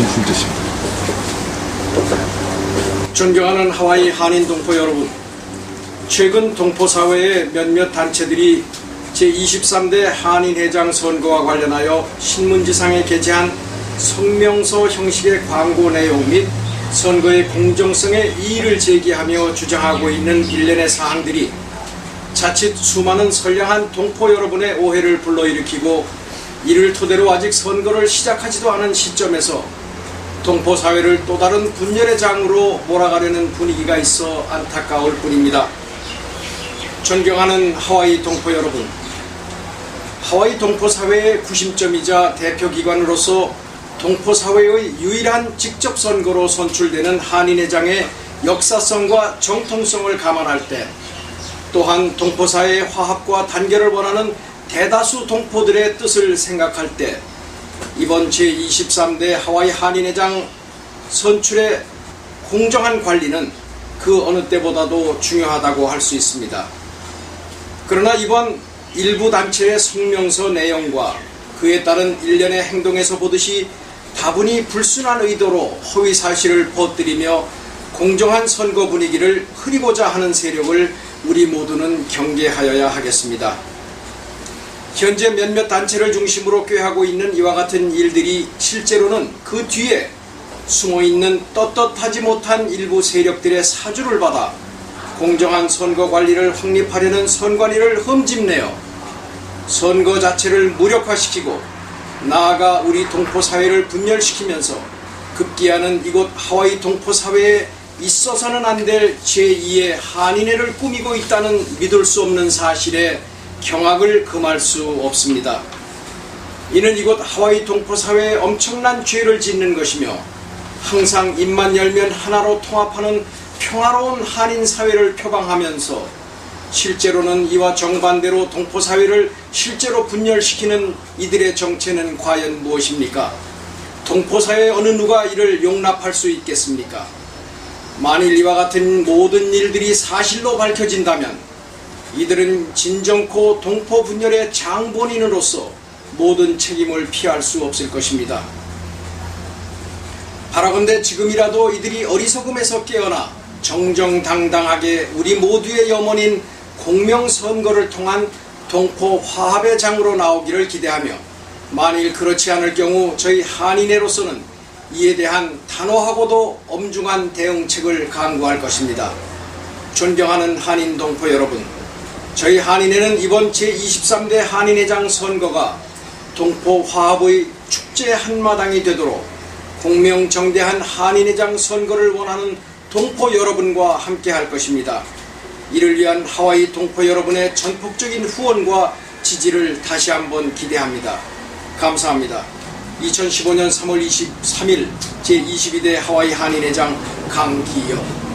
진심 뜻입니다. 존경하는 하와이 한인 동포 여러분, 최근 동포 사회의 몇몇 단체들이 제23대 한인회장 선거와 관련하여 신문지상에 게재한 성명서 형식의 광고 내용 및 선거의 공정성에 이의를 제기하며 주장하고 있는 일련의 사항들이 자칫 수많은 선량한 동포 여러분의 오해를 불러일으키고 이를 토대로 아직 선거를 시작하지도 않은 시점에서 동포 사회를 또 다른 분열의 장으로 몰아가려는 분위기가 있어 안타까울 뿐입니다. 존경하는 하와이 동포 여러분, 하와이 동포 사회의 구심점이자 대표 기관으로서 동포 사회의 유일한 직접 선거로 선출되는 한인회장의 역사성과 정통성을 감안할 때 또한 동포 사회의 화합과 단결을 원하는 대다수 동포들의 뜻을 생각할 때 이번 제23대 하와이 한인회장 선출의 공정한 관리는 그 어느 때보다도 중요하다고 할 수 있습니다. 그러나 이번 일부 단체의 성명서 내용과 그에 따른 일련의 행동에서 보듯이 다분히 불순한 의도로 허위 사실을 퍼뜨리며 공정한 선거 분위기를 흐리고자 하는 세력을 우리 모두는 경계하여야 하겠습니다. 현재 몇몇 단체를 중심으로 꾀하고 있는 이와 같은 일들이 실제로는 그 뒤에 숨어 있는 떳떳하지 못한 일부 세력들의 사주를 받아 공정한 선거 관리를 확립하려는 선관위를 흠집내어 선거 자체를 무력화시키고 나아가 우리 동포 사회를 분열시키면서 급기야는 이곳 하와이 동포 사회에 있어서는 안 될 제2의 한인회를 꾸미고 있다는 믿을 수 없는 사실에 경악을 금할 수 없습니다. 이는 이곳 하와이 동포 사회에 엄청난 죄를 짓는 것이며 항상 입만 열면 하나로 통합하는 평화로운 한인 사회를 표방하면서 실제로는 이와 정반대로 동포 사회를 실제로 분열시키는 이들의 정체는 과연 무엇입니까? 동포 사회 어느 누가 이를 용납할 수 있겠습니까? 만일 이와 같은 모든 일들이 사실로 밝혀진다면 이들은 진정코 동포 분열의 장본인으로서 모든 책임을 피할 수 없을 것입니다. 바라건대 지금이라도 이들이 어리석음에서 깨어나 정정당당하게 우리 모두의 염원인 공명선거를 통한 동포 화합의 장으로 나오기를 기대하며 만일 그렇지 않을 경우 저희 한인회로서는 이에 대한 단호하고도 엄중한 대응책을 강구할 것입니다. 존경하는 한인 동포 여러분, 저희 한인회는 이번 제23대 한인회장 선거가 동포 화합의 축제 한마당이 되도록 공명정대한 한인회장 선거를 원하는 동포 여러분과 함께 할 것입니다. 이를 위한 하와이 동포 여러분의 전폭적인 후원과 지지를 다시 한번 기대합니다. 감사합니다. 2015년 3월 23일 제22대 하와이 한인회장 강기영